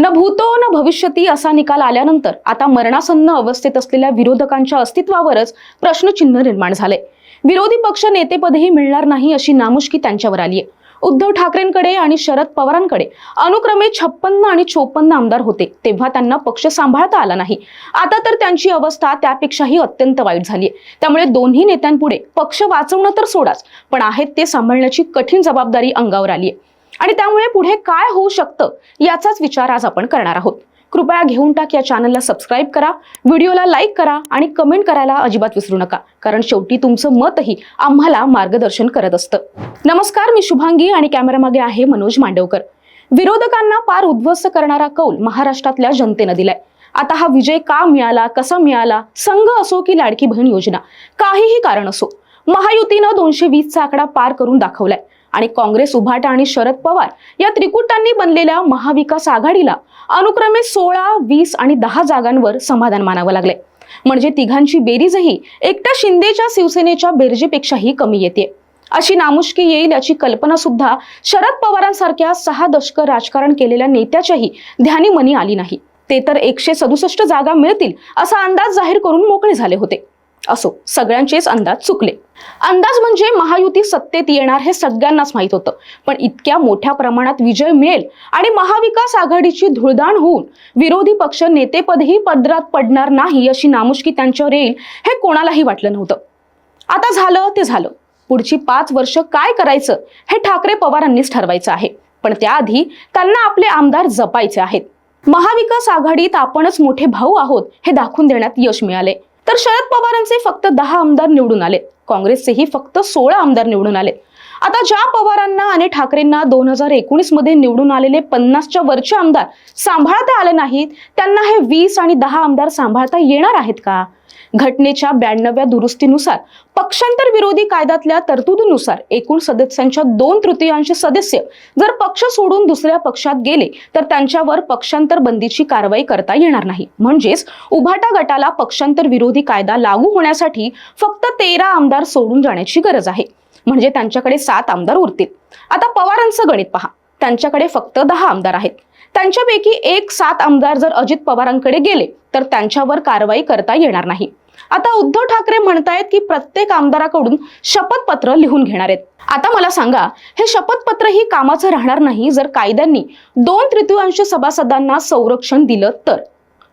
न भूतो न भविष्यती असा निकाल आल्यानंतर आता मरणासन्न अवस्थेत असलेल्या विरोधकांच्या अस्तित्वावरच प्रश्नचिन्ह निर्माण झाले विरोधी पक्ष नेतेपदही मिळणार नाही अशी नामुष्की त्यांच्यावर आली आहे. उद्धव ठाकरेंकडे आणि शरद पवारांकडे अनुक्रमे छप्पन्न आणि चोपन्न आमदार होते तेव्हा त्यांना पक्ष सांभाळता आला नाही. आता तर त्यांची अवस्था त्यापेक्षाही अत्यंत वाईट झाली आहे. त्यामुळे दोन्ही नेत्यांपुढे पक्ष वाचवणं तर सोडाच पण आहेत ते सांभाळण्याची कठीण जबाबदारी अंगावर आली आहे. आणि त्यामुळे पुढे काय होऊ शकतं याचाच विचार आज आपण करणार आहोत. कृपया घेऊन टाक या चॅनलला सबस्क्राईब करा व्हिडिओला लाईक करा आणि कमेंट करायला अजिबात विसरू नका कारण शेवटी तुमचं मतही आम्हाला मार्गदर्शन करत असतं. नमस्कार मी शुभांगी आणि कॅमेरामागे आहे मनोज मांडवकर. विरोधकांना पार उद्ध्वस्त करणारा कौल महाराष्ट्रातल्या जनतेनं दिलाय आता हा विजय का मिळाला कसा मिळाला संघ असो की लाडकी बहीण योजना काहीही कारण असो महायुतीनं दोनशे वीसचा आकडा पार करून दाखवलाय. आणि काँग्रेस उभाटा आणि शरद पवार या त्रिकुटांनी बनलेल्या महाविकास आघाडीला अनुक्रमे सोळा वीस आणि दहा जागांवर समाधान मानावं लागले म्हणजे तिघांची बेरीजही एकट्या शिंदेच्या शिवसेनेच्या बेरजेपेक्षाही कमी येते. अशी नामुष्की येईल याची कल्पना सुद्धा शरद पवारांसारख्या सहा दशक राजकारण केलेल्या नेत्याच्याही ध्यानी मनी आली नाही. ते तर एकशे सदुसष्ट जागा मिळतील असा अंदाज जाहीर करून मोकळे झाले होते. असो सगळ्यांचेच अंदाज चुकले. अंदाज म्हणजे महायुती सत्तेत येणार हे सगळ्यांनाच माहीत होतं. पण इतक्या मोठ्या प्रमाणात विजय मिळेल आणि महाविकास आघाडीची धुळदाण होऊन विरोधी पक्ष नेतेपदही पदरात पडणार नाही अशी नामुष्की त्यांच्यावर येईल हे कोणालाही वाटलं नव्हतं. आता झालं ते झालं. पुढची पाच वर्ष काय करायचं हे ठाकरे पवारांनीच ठरवायचं आहे. पण त्याआधी त्यांना आपले आमदार जपायचे आहेत. महाविकास आघाडीत आपणच मोठे भाऊ आहोत हे दाखवून देण्यात यश मिळाले. तर शरद पवारांचे फक्त दहा आमदार निवडून आले. काँग्रेसचेही फक्त सोळा आमदार निवडून आले. आता ज्या पवारांना आणि ठाकरेंना दोन हजार एकोणीसमध्ये निवडून आलेले पन्नासच्या वरचे आमदार सांभाळता आले नाहीत त्यांना हे वीस आणि दहा आमदार सांभाळता येणार आहेत का? घटनेच्या ब्याण्णव्या दुरुस्तीनुसार पक्षांतर विरोधी कायद्यातल्या तरतुदीनुसार एकूण सदस्यांच्या दोन तृतीयांश सदस्य जर पक्ष सोडून दुसऱ्या पक्षात गेले तर त्यांच्यावर पक्षांतर बंदीची कारवाई करता येणार नाही. म्हणजेच उभाटा गटाला पक्षांतर विरोधी कायदा लागू होण्यासाठी फक्त तेरा आमदार सोडून जाण्याची गरज आहे. म्हणजे त्यांच्याकडे सात आमदार उरतील. आता पवारांचं गणित पहा. त्यांच्याकडे फक्त दहा आमदार आहेत. त्यांच्यापैकी एक सात आमदार जर अजित पवारांकडे गेले तर त्यांच्यावर कारवाई करता येणार नाही. आता उद्धव ठाकरे म्हणतायत की प्रत्येक आमदाराकडून शपथपत्र लिहून घेणार आहेत. आता मला सांगा हे शपथपत्र ही कामाचं राहणार नाही जर कायद्यांनी दोन तृतीयांश सभासदांना संरक्षण दिलं तर.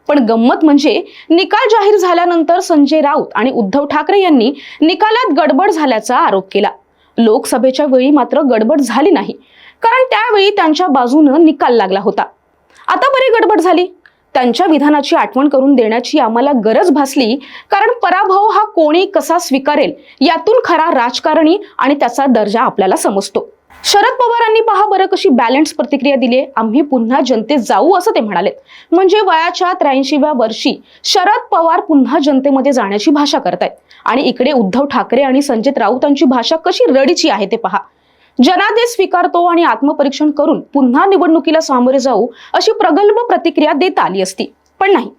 पण गंमत म्हणजे निकाल जाहीर झाल्यानंतर संजय राऊत आणि उद्धव ठाकरे यांनी निकालात गडबड झाल्याचा आरोप केला. लोकसभेच्या वेळी मात्र गडबड झाली नाही कारण त्यावेळी त्यांच्या बाजूनं निकाल लागला होता. आता बरी गडबड झाली. त्यांच्या विधानाची आठवण करून देण्याची आम्हाला गरज भासली कारण पराभव हा कोणी कसा स्वीकारेल यातून खरा राजकारणी आणि त्याचा दर्जा आपल्याला समजतो. शरद पवारांनी पहा बरं कशी बॅलन्स प्रतिक्रिया दिली आम्ही पुन्हा जनतेत जाऊ असं ते म्हणाले म्हणजे वयाच्या त्र्याऐंशीव्या वर्षी शरद पवार पुन्हा जनतेमध्ये जाण्याची भाषा करतायत. आणि इकडे उद्धव ठाकरे आणि संजित राऊतांची भाषा कशी रडीची आहे ते पहा. जनादेश स्वीकारतो आणि आत्मपरीक्षण करून पुन्हा निवडणुकीला सामोरे जाऊ अशी प्रगल्भ प्रतिक्रिया देता आली असती. पण नाही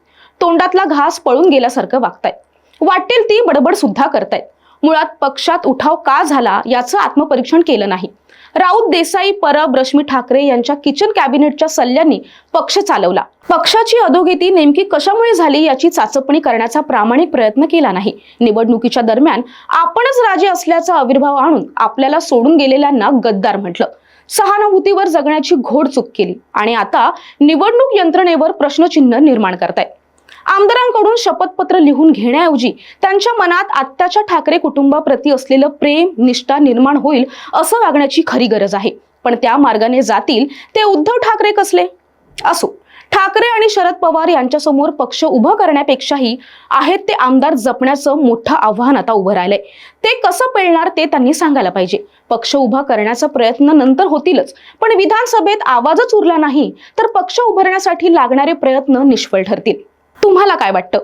तोंडातला घास पळून गेल्यासारखं वागतायत. वाटेल ती बडबड सुद्धा करतायत. मुळात पक्षात उठाव का झाला याचं आत्मपरीक्षण केलं नाही. राऊत देसाई परब रश्मी ठाकरे यांच्या किचन कॅबिनेटच्या सल्ल्यांनी पक्ष चालवला. पक्षाची अधोगती नेमकी कशामुळे झाली याची चाचपणी करण्याचा प्रामाणिक प्रयत्न केला नाही. निवडणुकीच्या दरम्यान आपणच राजे असल्याचा आविर्भाव आणून आपल्याला सोडून गेलेल्यांना गद्दार म्हटलं. सहानुभूतीवर जगण्याची घोड चूक केली आणि आता निवडणूक यंत्रणेवर प्रश्नचिन्ह निर्माण करतायत. आमदारांकडून शपथपत्र लिहून घेण्याऐवजी त्यांच्या मनात आत्ताच्या ठाकरे कुटुंबाप्रती असलेलं प्रेम निष्ठा निर्माण होईल असं वागण्याची खरी गरज आहे. पण त्या मार्गाने जातील ते उद्धव ठाकरे कसले? असो ठाकरे आणि शरद पवार यांच्यासमोर पक्ष उभं करण्यापेक्षाही आहेत ते आमदार जपण्याचं मोठं आव्हान आता उभं राहिलंय. ते कसं पेलणार ते त्यांनी सांगायला पाहिजे. पक्ष उभा करण्याचा प्रयत्न नंतर होतीलच पण विधानसभेत आवाजच उरला नाही तर पक्ष उभारण्यासाठी लागणारे प्रयत्न निष्फळ ठरतील. तुम्हाला काय वाटतं?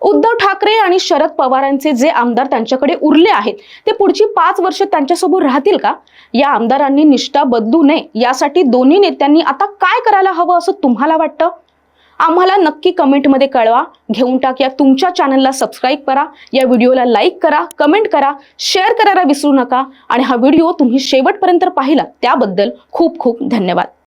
उद्धव ठाकरे आणि शरद पवारांचे जे आमदार त्यांच्याकडे उरले आहेत ते पुढची पाच वर्ष त्यांच्यासमोर राहतील का? या आमदारांनी निष्ठा बदलू नये यासाठी दोन्ही नेत्यांनी आता काय करायला हवं असं तुम्हाला वाटतं? आम्हाला नक्की कमेंटमध्ये कळवा. घेऊन टाक या तुमच्या चॅनलला सबस्क्राईब करा. या व्हिडिओला लाईक करा कमेंट करा शेअर करायला विसरू नका. आणि हा व्हिडिओ तुम्ही शेवटपर्यंत पाहिला त्याबद्दल खूप खूप धन्यवाद.